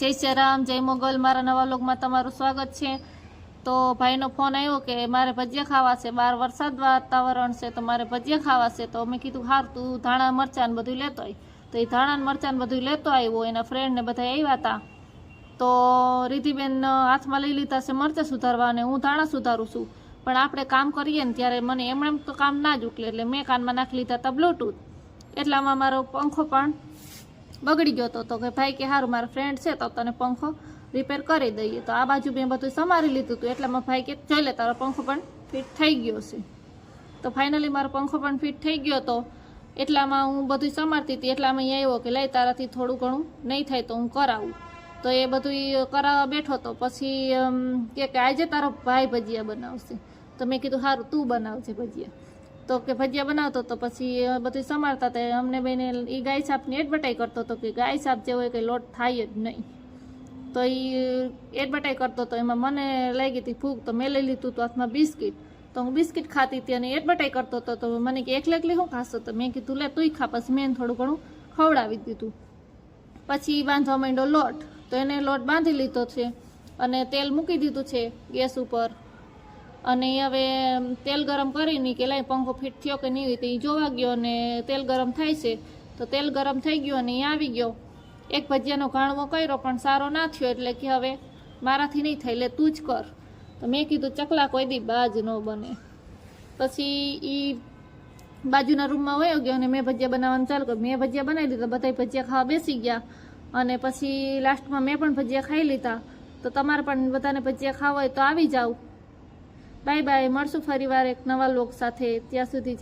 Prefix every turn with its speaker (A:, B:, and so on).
A: જય શ્રી રામ જય મોગલ. મારા નવા લોગમાં તમારું સ્વાગત છે. તો ભાઈનો ફોન આવ્યો કે મારે ભજીયા ખાવા છે. બહાર વરસાદ વાતાવરણ છે, તો મારે ભજીયા ખાવા છે. તો મેં કીધું, હાર, તું ધાણા, મરચાં બધું લેતો હોય તો એ ધાણા મરચાં બધું લેતો આવ્યો. એના ફ્રેન્ડને બધા આવ્યા હતા તો રિધિબેન હાથમાં લઈ લીધા છે મરચાં સુધારવા અને હું ધાણા સુધારું છું. પણ આપણે કામ કરીએ ને ત્યારે મને એમણે કામ ના જ ઉકલે. એટલે મેં કાનમાં નાખી લીધા હતા બ્લૂટૂથ એટલામાં મારો પંખો પણ બગડી ગયો હતો તો કે ભાઈ કે સારું મારા ફ્રેન્ડ છે તો તને પંખો રિપેર કરી દઈએ. તો આ બાજુ મેં બધું સમારી લીધું હતું. મારા ભાઈ કે, જોઈ લે, તારો પંખો પણ ફિટ થઈ ગયો છે. તો ફાઇનલી મારો પંખો પણ ફિટ થઈ ગયો હતો એટલામાં હું બધું સમારતી હતી. એટલામાં અહીંયા આવ્યો કે, લઈ, તારાથી થોડું ઘણું નહીં થાય તો હું કરાવું. તો એ બધું કરાવવા બેઠો તો પછી કે આજે તારો ભાઈ ભજીયા બનાવશે. તો મેં કીધું સારું તું બનાવજે ભજીયા. તો કે ભજીયા બનાવતો તો પછી બધું સમારતા હતા. અમને બેને એ ગાય સાપની એડવર્ટાઈ કરતો હતો કે ગાય સાપ જેવો કે લોટ થાય જ નહીં. તો એ એડવર્ટાઈ કરતો હતો. એમાં મને લઈ ગઈ હતી, ફૂગ, તો મેં લઈ લીધું હતું હાથમાં બિસ્કિટ. તો હું બિસ્કિટ ખાતી હતી અને એડવર્ટાઈ કરતો હતો. તો મને કે, એકલે એકલી શું ખાશો? તો મેં કીધું, લે તું ખા. પછી મેં થોડું ઘણું ખવડાવી દીધું. પછી બાંધવા માંડ્યો લોટ. તો એને લોટ બાંધી લીધો છે અને તેલ મૂકી દીધું છે ગેસ ઉપર. અને હવે તેલ ગરમ કરીને કે લાઈ પંખો ફિટ થયો કે નહીં તો એ જોવા ગયો અને તેલ ગરમ થાય છે. તો તેલ ગરમ થઈ ગયો અને એ આવી ગયો. એક ભજીયાનો ઘાણવો કર્યો પણ સારો ના થયો એટલે કે હવે મારાથી નહીં થાય, એટલે તું જ કર. તો મેં કીધું ચકલા કોઈ દી બાજ ન બને. પછી એ બાજુના રૂમમાં વયો ગયો અને મેં ભજીયા બનાવવાનું ચાલુ કર્યું. મેં ભજીયા બનાવી લીધા બધા ભજીયા ખાવા બેસી ગયા. અને પછી લાસ્ટમાં મેં પણ ભજીયા ખાઈ લીધા. તો તમારે પણ બધાને ભજીયા ખાવા હોય તો આવી જાવ. બાય બાય મળશું ફરીવાર એક નવા લોક સાથે. ત્યાં સુધી